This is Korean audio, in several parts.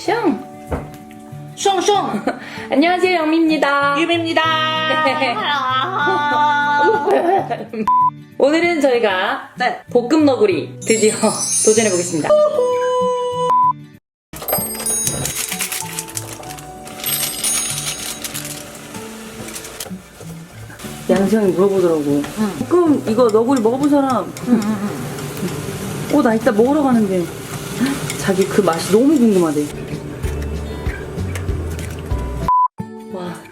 슝! 숑숑 안녕하세요, 영미입니다. 유미입니다. 오늘은 저희가 네. 볶음 너구리 드디어 도전해보겠습니다. 양성이 물어보더라고. 볶음 이거 너구리 먹어본 사람? 어, 나 이따 먹으러 가는데. 자기 그 맛이 너무 궁금하대.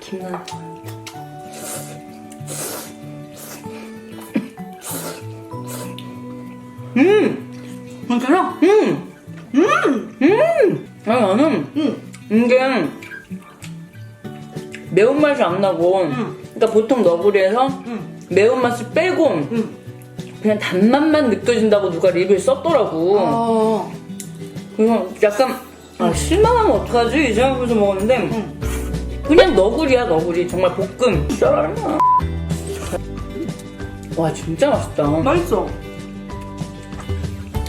김나. 음! 괜찮아? 음! 음! 음! 아니, 나는 응. 이게 매운맛이 안 나고 응. 그러니까 보통 너구리에서 응. 매운맛을 빼고 응. 그냥 단맛만 느껴진다고 누가 리뷰에 썼더라고 어. 그래서 약간 아, 실망하면 어떡하지? 이 생각하면서 먹었는데 응. 그냥 너구리야 너구리. 정말 볶음. 짜라라. 와 진짜 맛있다. 맛있어.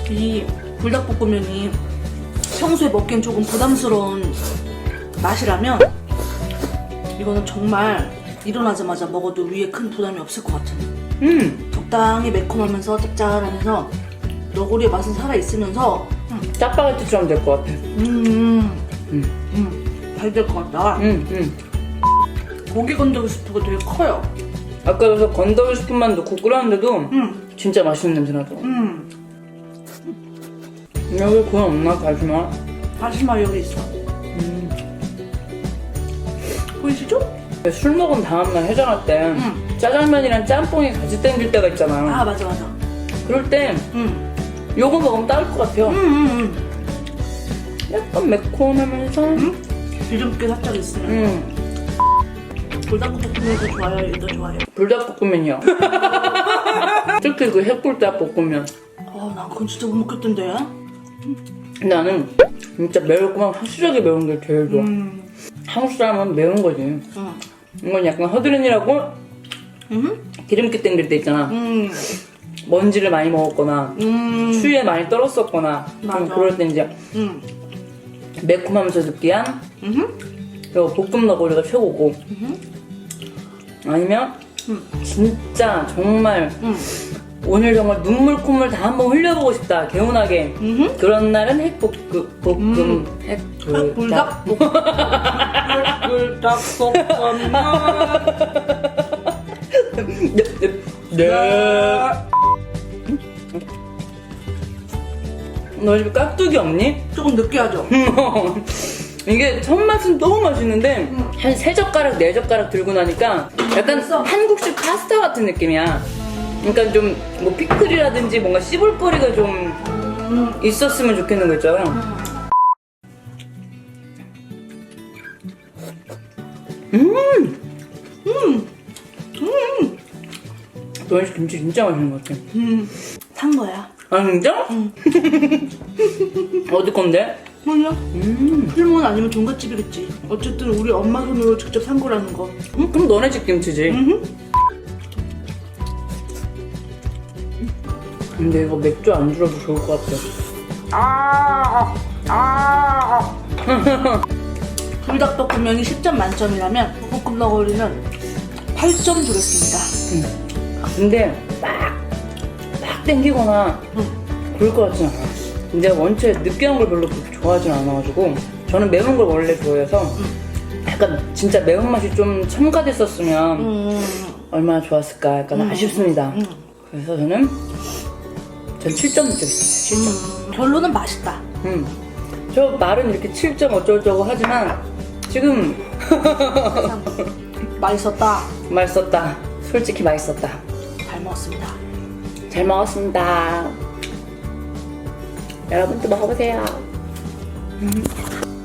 이 불닭볶음면이 평소에 먹기엔 조금 부담스러운 맛이라면 이거는 정말 일어나자마자 먹어도 위에 큰 부담이 없을 것 같은 음. 적당히 매콤하면서 짭짤하면서 너구리의 맛은 살아있으면서 짜파게티처럼 될 것 같아. 음, 음. 음, 잘 될 것 같다. 음, 음. 고기 건더기 스프가 되게 커요. 아까 그래서 건더기 스프만 넣고 끓였는데도 음, 진짜 맛있는 냄새 나더라고 음, 여기 그건 없나 다시마? 다시마 여기 있어. 음. 보이시죠? 술 먹은 다음날 해장할 때 응. 짜장면이랑 짬뽕이 같이 땡길 때가 있잖아 아 맞아 맞아. 그럴 때 음, 요거 먹으면 따를 것 같아요 음, 음, 음. 약간 매콤하면서 음? 기름기 살짝 있으면 음. 불닭볶음면도 좋아요, 이도 좋아요. 불닭볶음면이요? 특히 그 햇불닭볶음면. 아, 난 그건 진짜 못 먹겠던데. 나는 진짜 매울거면 확실하게 매운 게 제일 좋아. 음, 한국 사람은 매운 거지. 음, 이건 약간 허드렛이라고 음, 기름기 땡길 때 있잖아. 음, 먼지를 많이 먹었거나 음, 추위에 많이 떨었었거나 좀 맞아. 그럴 때 이제 음, 매콤하면서 느끼한 음, 그리고 볶음 너구리가 최고고 음, 아니면 음. 진짜 정말 음, 오늘 정말 눈물 콧물 다 한번 흘려보고 싶다 개운하게 음. 그런 날은 핵볶음 볶음 음. 핵불닭 불닭 볶음. 불닭볶음면. 네. 너 집에 깍두기 없니? 조금 느끼하죠? 이게 첫 맛은 너무 맛있는데 한 세 젓가락 네 젓가락 들고 나니까 약간. 한국식 파스타 같은 느낌이야. 그러니까 좀 뭐 피클이라든지 뭔가 씹을 거리가 좀 음, 있었으면 좋겠는 거 있잖아. 너희 집 김치 진짜 맛있는 것 같아. 음, 산 거야. 아 진짜? 응. 어디 건데? 몰라? 음. 필몬 아니면 종갓집이겠지. 어쨌든 우리 엄마 손으로 직접 산 거라는 거. 음, 그럼 너네 집 김치지. 음, 근데 이거 맥주 안 줄여도 좋을 것 같아. 아, 아. 불닭 볶음면이 10점 만점이라면 볶음 너구리는 8점 주겠습니다. 근데 막, 막 땡기거나 응. 그럴 것 같진 않아. 근데 원체 느끼한 걸 별로 그렇게 좋아하진 않아가지고 저는 매운 걸 원래 좋아해서 약간 진짜 매운맛이 좀 첨가됐었으면 음, 얼마나 좋았을까 약간 아쉽습니다. 음. 그래서 저는 전 7점 드리겠습니다. 7점. 음, 결론은 맛있다. 음. 저 말은 이렇게 7점 어쩌고저쩌고 하지만 지금 맛있었다. 맛있었다. 솔직히 맛있었다. 잘 먹었습니다. 잘 먹었습니다. 여러분도 먹어보세요. 음.